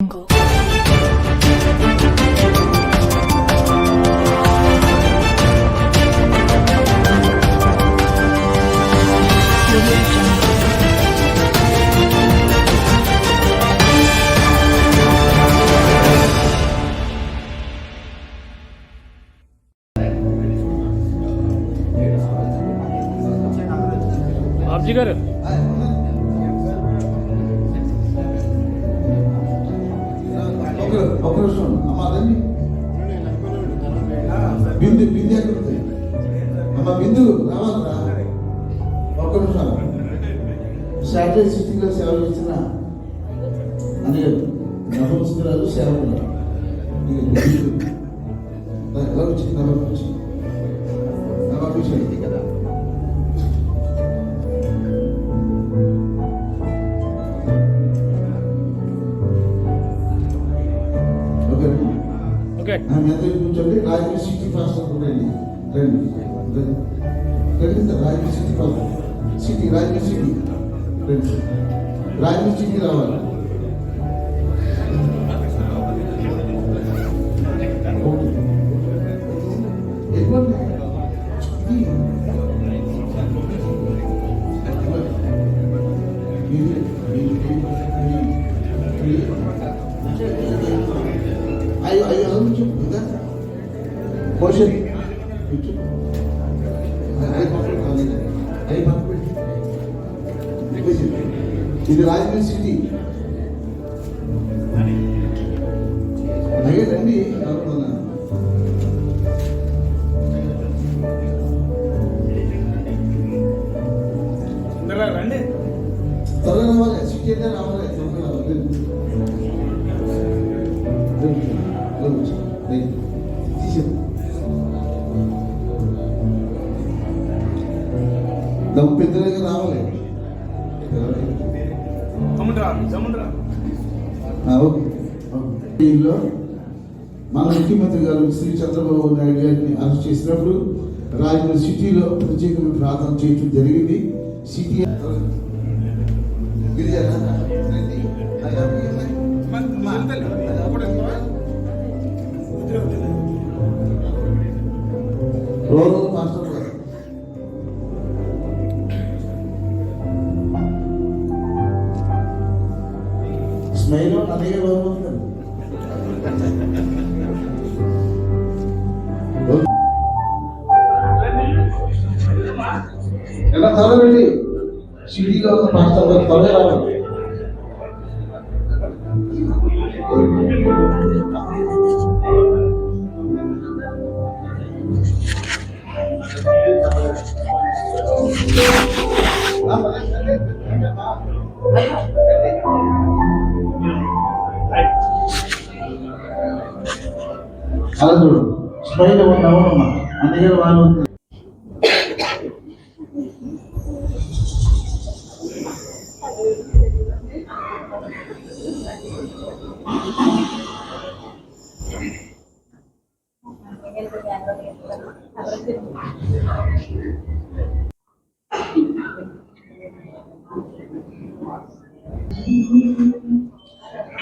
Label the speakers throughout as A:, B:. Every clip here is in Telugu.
A: angle
B: आप जिगर
C: ఒక ఒక నిమిషం. అమ్మ అదండి బిందు బిందు ఎక్కడ అమ్మ బిందు రావాలరా. ఒక్క నిమిషం. శాటిలైట్ సిటీలో సేవ చేసిన అని నమస్కారాలు సేవలు ఎలా నమస్కారం ఓకే నా మీద కూర్చోండి రాజకీయ సిటీ పాస్టర్ రండి రండి రండి రండి సార్ రాజకీయ సిటీ పాస్టర్ సిటీ రాజకీయ సిటీ రండి సార్ రాజకీయ సిటీ రావాలి కూర్చో. ఇది రాజకీయ సిటీ అలాగే రండి దీనిలో మన ముఖ్యమంత్రి గారు శ్రీ చంద్రబాబు నాయుడు గారిని అరెస్ట్ చేసినప్పుడు రాజమండ్రి సిటీలో ప్రత్యేకమైన ప్రార్థన చేయడం జరిగింది. సిటీ. రోజు మాస్టర్ అలా చూడు. స్మైల్ ఉన్నావమ్మా అన్నయ్య బాగుంటుంది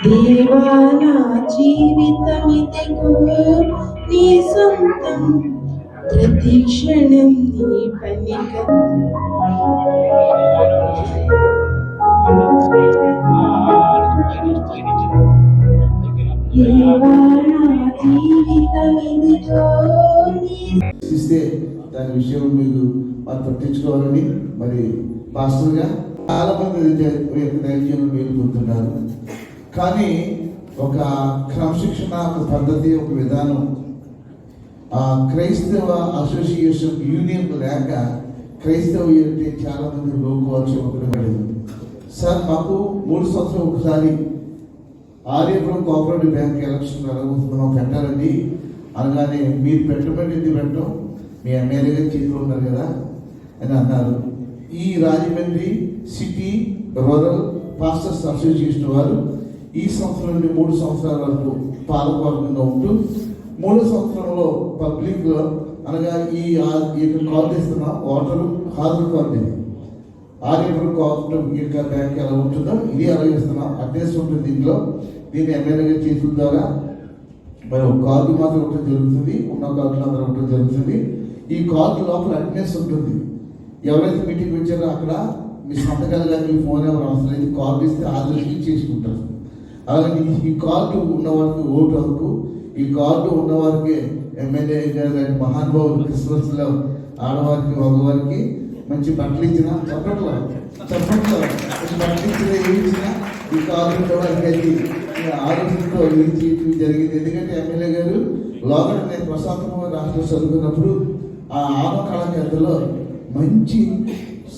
D: దేవా నా జీవితమిదిగో నీ సొంతం. ప్రతి క్షణం నీ పనిక దేవా
C: దాని విషయం మీరు మరి పట్టించుకోవాలని మరి పాస్టర్గా చాలా మంది దైర్యం మేలు పొందుతున్నారు. కానీ ఒక క్రమశిక్షణ ఒక పద్ధతి ఒక విధానం. ఆ క్రైస్తవ అసోసియేషన్ యూనియన్ లేక క్రైస్తవ యూనిటీ చాలా మంది లోకోవాల్సి ఒకటి సార్ మాకు మూడు సంవత్సరం ఒకసారి ఆర్యపురం కోఆపరేటివ్ బ్యాంక్ ఎలక్షన్ జరగబోతున్నాం పెట్టాలండి అనగానే మీరు పెట్టబడి ఎందుకు పెట్టడం? మీ ఎమ్మెల్యే చేతిలో ఉన్నారు కదా అని అన్నారు. ఈ Rajahmundry city rural pastors association వారు ఈ సంవత్సరం నుండి మూడు సంవత్సరాల వరకు పాలకవర్గంగా ఉంటూ మూడో సంవత్సరంలో పబ్లిక్ అనగా ఈ ఆ- ఈ కార్డు ఇస్తున్న ఓటరు హాజరు కార్డు ఇది ఆర్యపురం కోఆపరేటివ్ యొక్క బ్యాంక్ ఎలా ఉంటుందో ఇది అలా ఇస్తున్నాం అడ్రస్ ఉంటుంది దీంట్లో. దీన్ని ఎమ్మెల్యేగా చేసిన ద్వారా మరి ఒక కార్డు మాత్రం ఒకటి జరుగుతుంది ఉన్న కార్డులు అందరూ ఒకటి జరుగుతుంది. ఈ కార్డు లోపల అటెండెన్స్ ఉంటుంది. ఎవరైతే మీటింగ్ వచ్చారో అక్కడ మీ సంతకాలు కానీ మీ ఫోన్ ఎవరు అవసరం లేదు కార్డు ఇస్తే ఆదర్శి చేసుకుంటారు అలాగే ఈ కార్డు ఉన్నవారికి ఓటు హక్కు ఈ కార్డు ఉన్నవారికి ఎమ్మెల్యే గారు లాంటి మహానుభావులు క్రిస్మస్లో ఆడవారికి మగవారికి మంచి బట్టలు ఇచ్చిన చప్పట్లో చప్పట్లో మంచి బట్టలు ఇచ్చిన ఇచ్చిన ఈ కార్డు ఉన్నవారికి అయితే ఆలోచనతో ఇచ్చి జరిగింది. ఎందుకంటే ఎమ్మెల్యే గారు లోపల నేను ప్రశాంత కుమార్ రాష్ట్రంలో చదువుకున్నప్పుడు ఆ ఆమ కళాకేంద్రంలో మంచి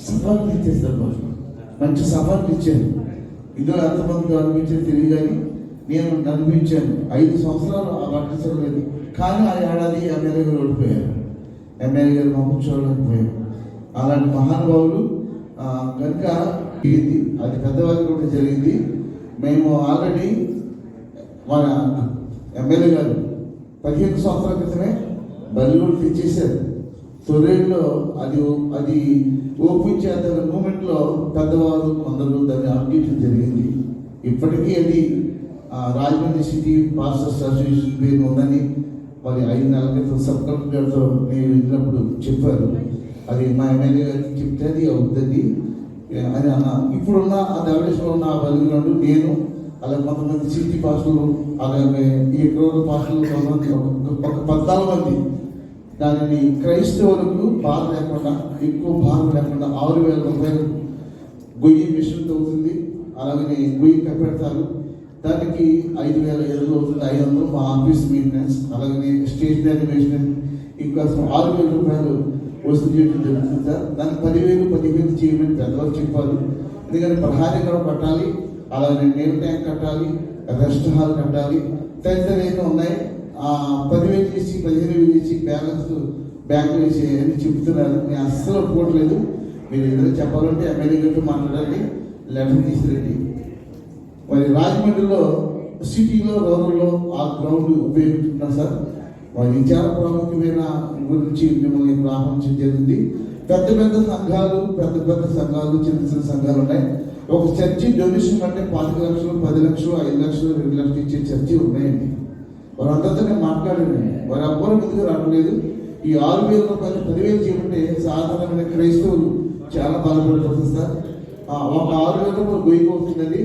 C: సవాళ్ళు ఇచ్చేస్తారు మంచి సవాళ్ళు ఇచ్చారు. ఇందులో ఎంతమంది అనిపించేది తెలియదు కానీ నేను అనిపించాను ఐదు సంవత్సరాలు ఆ పట్టించడం లేదు కానీ ఆ ఏడాది ఎమ్మెల్యే గారు ఓడిపోయారు. ఎమ్మెల్యే గారు పంపించుకోలేకపోయారు అలాంటి మహానుభావులు కనుక ఇది అది పెద్దవారికి కూడా జరిగింది. మేము ఆల్రెడీ మన ఎమ్మెల్యే గారు పదిహేను సంవత్సరాల క్రితమే బల్లి కూడా తెచ్చేశారు. తొరేళ్ళలో అది అది ఓపెన్ చేద్దాం మూమెంట్లో పెద్దవారు కొందరు దాన్ని అప్డేట్ జరిగింది. ఇప్పటికీ అది రాజమండ్రి సిటీ మాస్టర్స్ అసోసియేషన్ పేరు ఉందని మరి ఐదు నెలల క్రితం సబ్ కలెక్టర్తో నేను వెళ్ళినప్పుడు చెప్పారు. అది మా ఎమ్మెల్యే గారికి చెప్తే అది అవుతుంది అని అన్న. ఇప్పుడున్న ఆ డెవలప్స్లో ఉన్న ఆ బలిగ్రౌండ్ నేను అలాగే కొంతమంది సిటీ పాస్టులు అలాగే ఈ ఎక్కడ పాస్టులు కొంతమంది ఒక పద్నాలుగు మంది దానిని క్రైస్తవులకు బాధ లేకుండా ఎక్కువ బాధ లేకుండా ఆరు వేల రూపాయలు గొయ్యి మిషన్ అవుతుంది. అలాగే గొయ్యి కప్పెడతారు దానికి ఐదు వేల ఎదురు అవుతుంది. ఐదు వందలు మా ఆఫీస్ మెయింటెనెన్స్ అలాగే స్టేషనరీ మెయింటెనెన్స్ ఇంకా ఆరు వేల రూపాయలు వసూలు చేయడం జరుగుతుంది? సార్ దానికి పదివేలు పదివేలు చేయమని పెద్దవారు చెప్పారు. ఎందుకంటే ప్రహారీ కూడా కట్టాలి అలాగే నీళ్ళ ట్యాంక్ కట్టాలి రెస్ట్ హాల్ కట్టాలి తదితర ఉన్నాయి? పదివేలు చేసి పదిహేను వేలు చేసి బ్యాలెన్స్ బ్యాంకులు వేసి అని చెప్తున్నారు. నేను అస్సలు ఒప్పుకోవట్లేదు. మీరు ఏదైనా చెప్పాలంటే ఎమ్మెల్యే గారితో మాట్లాడాలి లెటర్ తీసుకురండి మరి రాజమండ్రిలో సిటీలో రూరల్లో ఆ గ్రౌండ్ ఉపయోగించుకున్నాం సార్. మరి చాలా ప్రాముఖ్యమైన గురించి మిమ్మల్ని ఆహ్వానించడం జరిగింది పెద్ద పెద్ద సంఘాలు పెద్ద పెద్ద సంఘాలు చిన్న చిన్న సంఘాలు ఉన్నాయి. ఒక చర్చి డొనేషన్ అంటే పాతిక లక్షలు పది లక్షలు ఐదు లక్షలు రెండు లక్షలు ఇచ్చే చర్చి ఉన్నాయండి. వారందరితో నేను మాట్లాడాను. వారు ఎవ్వరు ముందుకు రావట్లేదు. ఈ ఆరు వేల రూపాయలు పదివేలు చేయమంటే సాధారణమైన క్రైస్తవులు చాలా బాధపడుతుంది సార్. ఒక ఆరు వేల రూపాయలు గొయ్యికి అవుతుందండి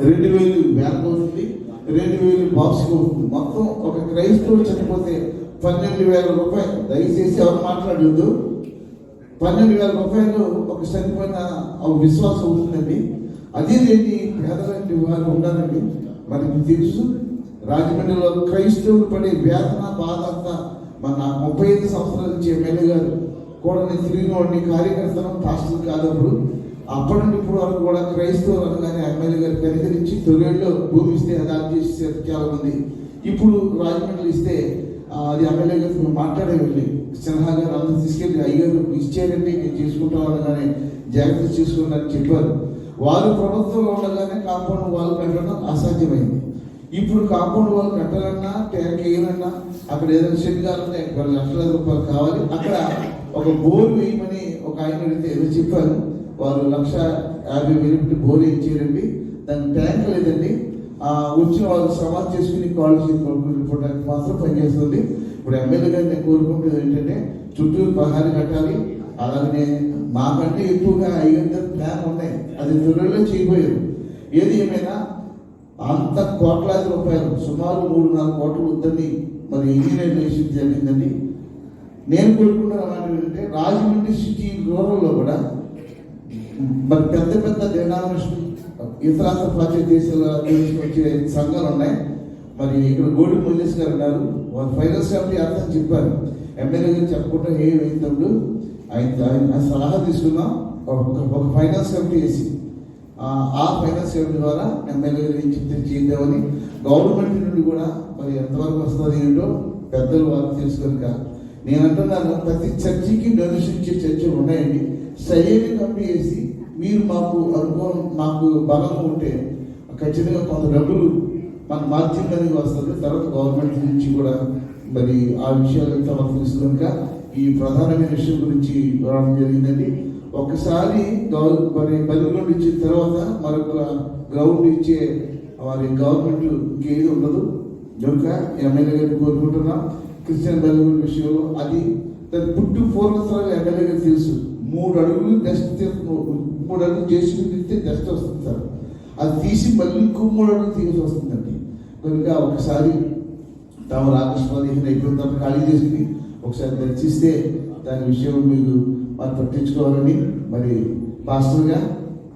C: రెండు వేలు వ్యాన్ అవుతుంది రెండు వేలు బాక్స్కి అవుతుంది మొత్తం ఒక క్రైస్తవుడు చనిపోతే పన్నెండు వేల రూపాయలు. దయచేసి ఎవరు మాట్లాడలేదు పన్నెండు వేల రూపాయలు ఒక చనిపోయిన ఒక విశ్వాసం ఉంటుందండి. అదేంటి? పేదలాంటి వారు ఉండాలండి. మనకి తెలుసు రాజమండ్రిలో క్రైస్తవులు పడే వేదన బాధ అంతా మన ముప్పై ఐదు సంవత్సరాల నుంచి ఎమ్మెల్యే గారు కూడా నేను తిరిగిన కార్యకర్తను పాస్టర్ కాదప్పుడు అప్పటి నుండి ఇప్పుడు వరకు కూడా క్రైస్తవులు అనగానే ఎమ్మెల్యే గారు కనికరించి తొలిలో భూమి ఇస్తే అది చేసేసారు చాలామంది. ఇప్పుడు రాజమండ్రి ఇస్తే అది ఎమ్మెల్యే గారితో మాట్లాడే వెళ్ళి సిన్హా గారు అందరూ తీసుకెళ్ళి అయ్యారు ఇచ్చేయండి నేను చేసుకుంటాం అనగానే జాగ్రత్త చేసుకున్నారని చెప్పారు. వారు ప్రభుత్వంలో ఉండగానే కాంపౌండ్ వాళ్ళు పెట్టడం అసాధ్యమైంది. ఇప్పుడు కాంపౌండ్ వాళ్ళు కట్టాలన్నా ట్యాంక్ వేయాలన్నా అక్కడ ఏదైనా షెడ్ కావాలంటే పది లక్షల రూపాయలు కావాలి. అక్కడ ఒక బోర్ వేయమని ఒక ఆయన అడిగితే ఏదో చెప్పారు. వారు లక్ష యాభై వేలు పెట్టి బోర్ వేయించారండి. దానికి ట్యాంక్ లేదండి. ఆ వచ్చిన వాళ్ళు సమాజ్ చేసుకుని కాల్ చేసి కొనుక్కోవడానికి మాత్రం పనిచేస్తుంది. ఇప్పుడు ఎమ్మెల్యే గారిని నేను కోరుకుంటుంది ఏంటంటే చుట్టూ పహారీ కట్టాలి. అలాగనే మాకంటే ఎక్కువగా ఐదు ప్లాన్ ఉన్నాయి. అది త్వరలో చేయబోయారు. ఏది ఏమైనా అంత కోట్లాది రూపాయలు సుమారు మూడు నాలుగు కోట్లు ఉందని మరి ఇంజనీర్ వేసి జరిగిందని నేను కోరుకున్న మాట ఏంటంటే రాజమండ్రి సిటీ రూరల్లో కూడా మరి పెద్ద పెద్ద డెనామినేషన్ ఇతరాంధ్ర ప్రాచీన దేశాల నుంచి వచ్చే సంఘాలు ఉన్నాయి. మరి ఇక్కడ గోడి మోజేస్ గారు ఉన్నారు. వారు ఫైనాన్స్ కమిటీ అర్థం చెప్పారు. ఎమ్మెల్యే గారు చెప్పకుండా ఏ వేయినప్పుడు ఆయన ఆయన సలహా తీసుకున్నాం. ఒక ఒక ఫైనాన్స్ కమిటీ వేసి ఆ ఫైనాన్స్ కమిటీ ద్వారా ఎమ్మెల్యే నుంచి ఏం చేద్దామని గవర్నమెంట్ నుండి కూడా మరి ఎంతవరకు వస్తుంది ఏంటో పెద్దలు వారు తెలుసుకొని నేను అంటున్నాను ప్రతి చర్చికి డొనేషన్ ఇచ్చే చర్చలు ఉన్నాయండి. సరైన కమిటీ వేసి మీరు మాకు అనుకో మాకు బలం ఉంటే ఖచ్చితంగా కొంత డబ్బులు మన అనేది వస్తుంది. తర్వాత గవర్నమెంట్ నుంచి కూడా మరి ఆ విషయాలు ఎంతవరకు తెలుసుకున్నాక ఈ ప్రధానమైన విషయం గురించి రావడం జరిగిందండి. ఒకసారి మరి బలిగ్రౌండ్ ఇచ్చిన తర్వాత మరొక గ్రౌండ్ ఇచ్చే వారి గవర్నమెంట్ ఇంకేది ఉండదు. కనుక ఎమ్మెల్యే గారిని కోరుకుంటున్నాం. క్రిస్టియన్ బెల్లూరు విషయంలో అది దాని పుట్టు పూర్వసరాలు ఎమ్మెల్యే గారు తెలుసు. మూడు అడుగులు డస్ట్ మూడు అడుగులు చేసి తిరిగితే డస్ట్ వస్తుంది సార్. అది తీసి మళ్ళీ ఇంకో మూడు అడుగులు తీసి వస్తుందండి. కనుక ఒకసారి తాము రాకృష్ణ అయిపోయిన తర్వాత ఖాళీ చేసుకుని ఒకసారి దర్శిస్తే దాని విషయం మీకు మరి పట్టించుకోవాలని మరి పాస్టర్గా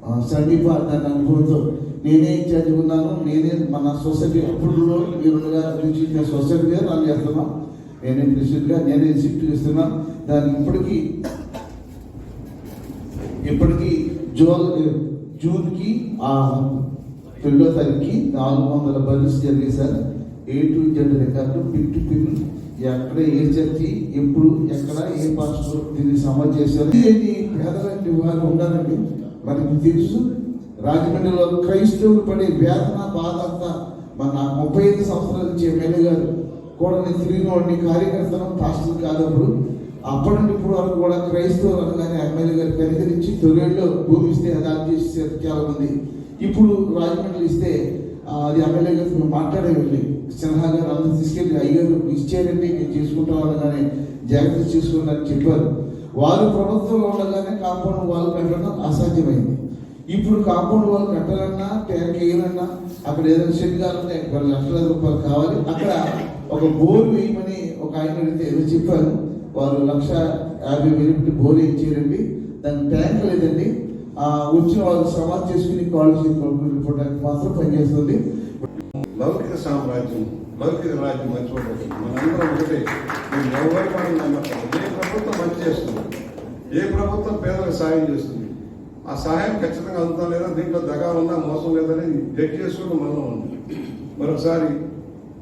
C: ఆ, సందీప్ దాని అనుభవంతో నేనే ఇన్ఛార్జ్ ఉన్నాను. నేనే మన సొసైటీ అప్పుడు మీరుగా నుంచి నేను సొసైటీగా రన్ చేస్తున్నాం. నేనే ప్రెసిడెంట్గా నేనే షిఫ్ట్ చేస్తున్నాను దాన్ని ఇప్పటికీ ఇప్పటికీ జూన్ జూన్కి ఆ రెండో తారీఖుకి నాలుగు వందల బర్రీస్ జరిగాయి sir A to Z record pin to pin ఎక్కడ ఏ చర్చి ఎప్పుడు ఎక్కడ ఏ పాస్టర్ దీన్ని సమర్ చేశారు? ఏంటి పేదలాంటి వారు ఉన్నారండి మనకి తెలుసు రాజమండ్రిలో క్రైస్తవులు పడే వేదన బాధ అంతా మన ముప్పై ఐదు సంవత్సరాల నుంచి ఎమ్మెల్యే గారు కూడా నేను తిరిగిన కార్యకర్తను పాస్టర్ కాదప్పుడు అప్పటి నుండి ఇప్పుడు వరకు కూడా క్రైస్తవులు అనగానే ఎమ్మెల్యే గారు పరిహరించి తొలిలో భూమి ఇస్తే అది చేసేసారు చాలా మంది ఇప్పుడు రాజమండ్రి ఇస్తే అది ఎమ్మెల్యే గారు మాట్లాడే వెళ్ళి సిన్హా గారు అందరూ తీసుకెళ్ళి అయ్యారు ఇచ్చేరండి నేను చేసుకుంటాం అనగానే జాగ్రత్త చేసుకున్నారని చెప్పారు. వారు ప్రభుత్వంలో ఉండగానే కాంపౌండ్ వాళ్ళు కట్టడం అసాధ్యమైంది. ఇప్పుడు కాంపౌండ్ వాళ్ళు కట్టాలన్నా ట్యాంక్ వేయాలన్నా అక్కడ ఏదైనా షెడ్ కావాలంటే పది లక్షల రూపాయలు కావాలి. అక్కడ ఒక బోర్ వేయమని ఒక ఆయన అడిగితే ఏదో చెప్పారు. వారు లక్ష యాభై వేలు పెట్టి బోర్ వేయించారండి. దానికి ట్యాంక్ లేదండి. ఆ వచ్చిన వాళ్ళు సమాధి చేసుకుని కాల్ చేసి వెళ్ళిపోవడానికి మాత్రం పనిచేస్తుంది.
E: లౌకిక సామ్రాజ్యం లౌకిక రాజ్యం మర్చిపోతుంది మనందరం ఒకటే. మేము ఎవరి మనం నమ్మకం ఏ ప్రభుత్వం మంచి చేస్తుంది? ఏ ప్రభుత్వం పేదలకు సాయం చేస్తుంది? ఆ సహాయం ఖచ్చితంగా అందుతా లేదా? దీంట్లో దగా ఉందా మోసం లేదని జడ్జ్ చేసుకుంటూ మనం ఉంది. మరొకసారి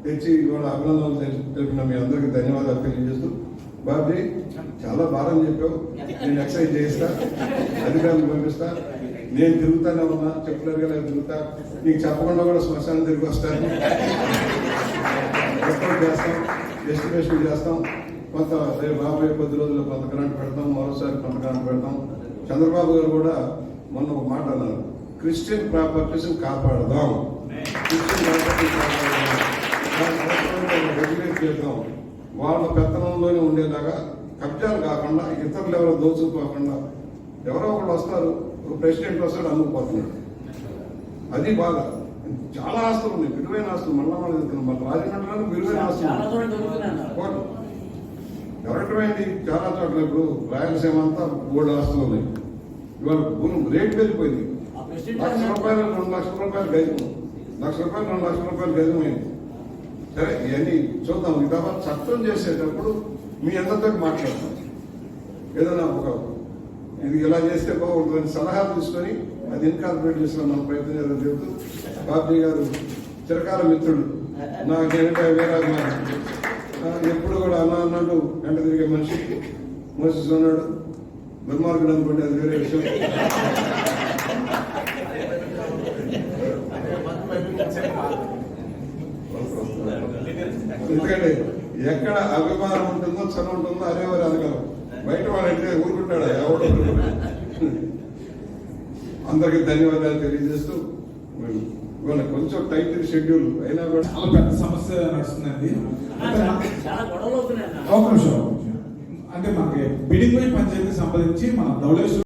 E: తెచ్చి ఇవాళ అభినందనలు తెలిపిన మీ అందరికీ ధన్యవాదాలు తెలియజేస్తూ బాబీ చాలా భారం చెప్పావు. నేను ఎక్సైజ్ చేయిస్తా. అధికారులు పంపిస్తా. నేను తిరుగుతానే ఉన్నా చెప్పులరుగా నేను తిరుగుతా. నీకు చెప్పకుండా కూడా శ్మశానం తిరిగి వస్తాను. చేస్తాం ఎస్టిమేషన్ చేస్తాం. కొంత రేపు రాబోయే కొద్ది రోజుల్లో కొంత గ్రాంట్ పెడతాం మరోసారి కొంత గ్రాంట్ పెడతాం. చంద్రబాబు గారు కూడా మొన్న ఒక మాట అన్నారు. క్రిస్టియన్ ప్రాపర్టీస్ని కాపాడదాం. క్రిస్టియన్ ప్రాపర్టీస్ రెగ్యులేట్ చేద్దాం. వాళ్ళ పెత్తనంలోనే ఉండేలాగా కబ్జాలు కాకుండా ఇతరులు ఎవరో దోచుకుపోకుండా ఎవరో ఒకళ్ళు వస్తారు. ఒక ప్రెసిడెంట్ వస్తాడు అమ్ముకుపోతున్నాడు అది బాధ. చాలా ఆస్తులు ఉన్నాయి విలువైన ఆస్తులు మళ్ళా మనం చెప్తున్నాం మన రాజమండ్రిలో విలువైన ఆస్తులు కోట్లు. దొరకటమేంటి చాలా చోట్ల ఇప్పుడు రాయలసీమ అంతా మూడు ఆస్తులు ఉన్నాయి. ఇవాళ భూమి రేటు పెరిగిపోయింది. లక్ష రూపాయలు రెండు లక్షల రూపాయలు గజం. లక్ష రూపాయలు రెండు లక్షల రూపాయలు గజమైంది. సరే ఇవన్నీ చూద్దాం. ఇది చట్టం చేసేటప్పుడు మీ అందరితో మాట్లాడతాం. ఏదైనా ఒక ఇది ఇలా చేస్తే బాగుంటుందని సలహా తీసుకొని అది ఇన్కార్పొరేట్ చేసిన మనం ప్రయత్నం చేద్దాం చెబుతూ బాబీ గారు చిరకాల మిత్రుడు నాకు వేరే ఎప్పుడు కూడా అన్న అన్నాడు వెంట తిరిగే మనిషి. మోసెస్ ఉన్నాడు దుర్మార్గుడు అనుకోండి అది వేరే విషయం. ఎందుకంటే ఎక్కడ అభిమానం ఉంటుందో చదువు ఉంటుందో అదే వారు అనగలం బయట వాడంటే ఊరుకుంటాడు? ఎవడు? అందరికి ధన్యవాదాలు తెలియజేస్తూ ఇవాళ కొంచెం టైట్ షెడ్యూల్ అయినా కూడా
F: చాలా పెద్ద సమస్య నడుస్తుందండి. అంటే. ఒక నిమిషం, మనకి బిడింగ్ పంచాయతీకి సంబంధించి మన ధవళేశ్వరం